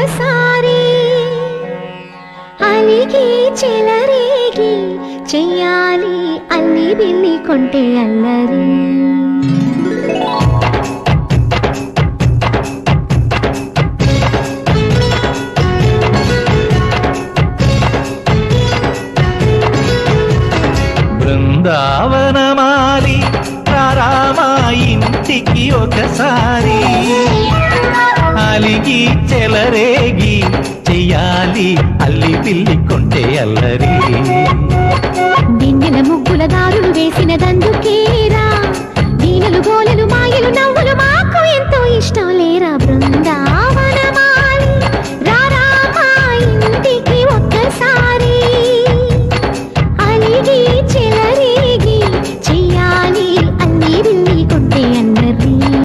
ఒకసారి అలిగి చెలరేగి చెయ్యాలి అల్లి బిల్లి కొంటే అల్లరి. బృందావనమాలి రామా ఇంటికి ఒకసారి. కలిగి చెలరేగి చెయ్యాలి అల్లి పిల్లి కొంటే అల్లరి. దిండిన ముగ్గుల దారులు వేసిన దందుకేరా దీనులు గోలెలు మాయలు నవ్వులు మాకు ఎంతో ఇష్టం లేరా బృందావనమాలి ఒక్కసారి. అలిగి